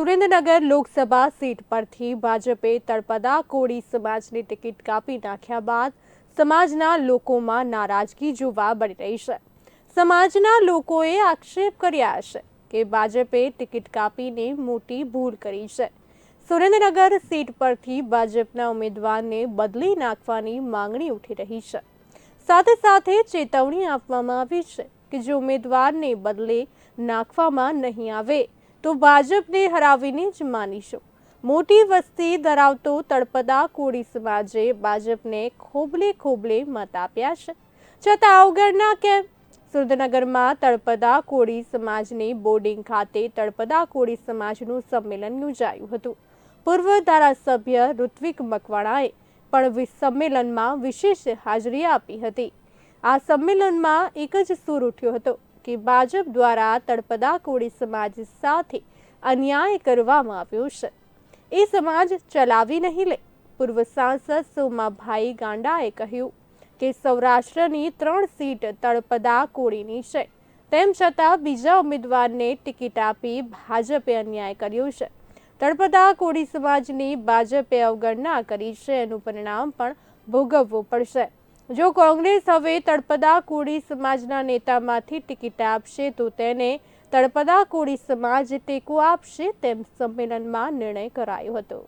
Surendranagar Lok Sabha seat પરથી ભાજપે તળપદા કોળી સમાજની ટિકિટ કાપી નાખ્યા બાદ સમાજના લોકોમાં નારાજગી જોવા મળી રહી છે. સમાજના લોકોએ આક્ષેપ કર્યા છે કે ભાજપે ટિકિટ કાપીને મોટી ભૂલ કરી છે. સુરેન્દ્રનગર સીટ પરથી ભાજપના ઉમેદવારને બદલી નાખવાની માંગણી ઉઠી રહી છે. સાથે સાથે ચેતવણી આપવામાં આવી છે કે જો ઉમેદવારને બદલે નાખવામાં નહીં આવે તો ભાજપને હરાવીને જ માનીશું. મોટી વસ્તી ધરાવતો તળપદા કોળી સમાજે ભાજપને ખોબલે ખોબલે મત આપ્યા છે. છતાં અવગણના કેમ? સુરેન્દ્રનગરમાં તળપદા કોળી સમાજની બોર્ડિંગ ખાતે તળપદા કોળી સમાજનું સંમેલન યોજાયું હતું. પૂર્વ ધારાસભ્ય ઋત્વિક મકવાણાએ પણ સંમેલનમાં વિશેષ હાજરી આપી હતી. આ સંમેલનમાં એક જ સૂર ઉઠ્યો હતો. કે ભાજપ દ્વારા તળપદા કોળી સમાજ સાથે અન્યાય કરવામાં આવ્યો છે. એ સમાજ ચલાવી નહીં લે. પૂર્વ સાંસદ સોમાભાઈ ગાંડાએ કહ્યું કે સૌરાષ્ટ્રની ત્રણ સીટ તળપદા કોળીની છે. તેમ છતાં બીજા ઉમેદવારને ટિકિટ આપી ભાજપે અન્યાય કર્યો છે. તળપદા કોળી સમાજની ભાજપે અવગણના કરી છે. એનું પરિણામ પણ ભોગવવું પડશે. જો કોંગ્રેસ હવે તળપદા કોળી સમાજના નેતામાંથી ટિકિટ આપશે, તો તેને તળપદા કોળી સમાજ ટેકો આપશે તેમ સંમેલનમાં નિર્ણય કરાયો હતો.